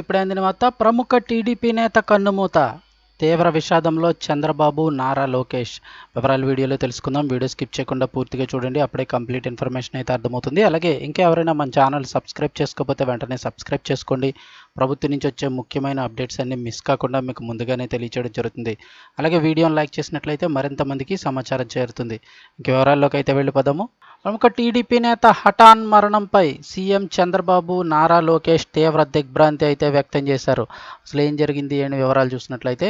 ఇప్పుడు అందిన వార్త ప్రముఖ టీడీపీ నేత కన్నుమూత. తీవ్ర విషాదంలో చంద్రబాబు నారా లోకేష్. వివరాలు వీడియోలో తెలుసుకుందాం. వీడియో స్కిప్ చేయకుండా పూర్తిగా చూడండి. అప్పుడే కంప్లీట్ ఇన్ఫర్మేషన్ అయితే అర్థమవుతుంది. అలాగే ఇంకా ఎవరైనా మన ఛానల్ సబ్స్క్రైబ్ చేసుకోకపోతే వెంటనే సబ్స్క్రైబ్ చేసుకోండి. ప్రభుత్వం నుంచి వచ్చే ముఖ్యమైన అప్డేట్స్ అన్ని మిస్ కాకుండా మీకు ముందుగానే తెలియచేయడం జరుగుతుంది. అలాగే వీడియోని లైక్ చేసినట్లయితే మరింత మందికి సమాచారం చేరుతుంది. ఇంక వివరాల్లోకి అయితే వెళ్ళిపోదాము. ప్రముఖ టీడీపీ నేత హఠాన్ మరణంపై సీఎం చంద్రబాబు నారా లోకేష్ తీవ్ర దిగ్భ్రాంతి అయితే వ్యక్తం చేశారు. అసలు ఏం జరిగింది అని వివరాలు చూసినట్లయితే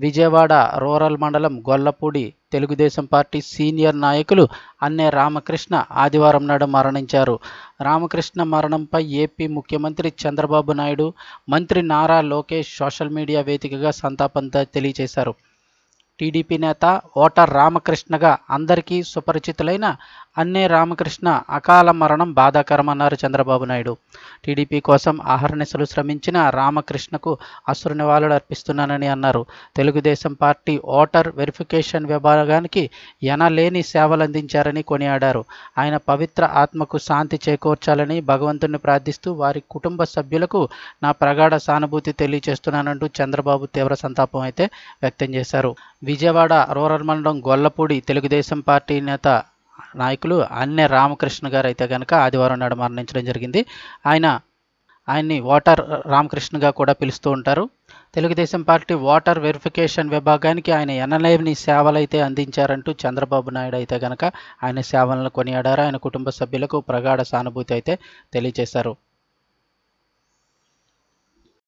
విజయవాడ రూరల్ మండలం గొల్లపూడి తెలుగుదేశం పార్టీ సీనియర్ నాయకులు అన్నే రామకృష్ణ ఆదివారం నాడు మరణించారు. రామకృష్ణ మరణంపై ఏపీ ముఖ్యమంత్రి చంద్రబాబు నాయుడు మంత్రి నారా లోకేష్ సోషల్ మీడియా వేదికగా సంతాపంతో తెలియజేశారు. టీడీపీ నేత ఓటర్ రామకృష్ణగా అందరికీ సుపరిచితులైన అన్నే రామకృష్ణ అకాల మరణం బాధాకరమన్నారు చంద్రబాబు నాయుడు. టీడీపీ కోసం ఆహర్నిశలు శ్రమించిన రామకృష్ణకు అసురు నివాళులు అర్పిస్తున్నానని అన్నారు. తెలుగుదేశం పార్టీ ఓటర్ వెరిఫికేషన్ విభాగానికి ఎనలేని సేవలు అందించారని కొనియాడారు. ఆయన పవిత్ర ఆత్మకు శాంతి చేకూర్చాలని భగవంతుని ప్రార్థిస్తూ వారి కుటుంబ సభ్యులకు నా ప్రగాఢ సానుభూతి తెలియజేస్తున్నానంటూ చంద్రబాబు తీవ్ర సంతాపం అయితే వ్యక్తం చేశారు. విజయవాడ రూరల్ మండలం గొల్లపూడి తెలుగుదేశం పార్టీ నేత నాయకులు అన్నే రామకృష్ణ గారు అయితే కనుక ఆదివారం నాడు మరణించడం జరిగింది. ఆయన ఆయన్ని ఓటర్ రామకృష్ణగా కూడా పిలుస్తూ ఉంటారు. తెలుగుదేశం పార్టీ ఓటర్ వెరిఫికేషన్ విభాగానికి ఆయన ఎనలేని సేవలైతే అందించారంటూ చంద్రబాబు నాయుడు అయితే కనుక ఆయన సేవలను కొనియాడారు. ఆయన కుటుంబ సభ్యులకు ప్రగాఢ సానుభూతి అయితే తెలియజేశారు.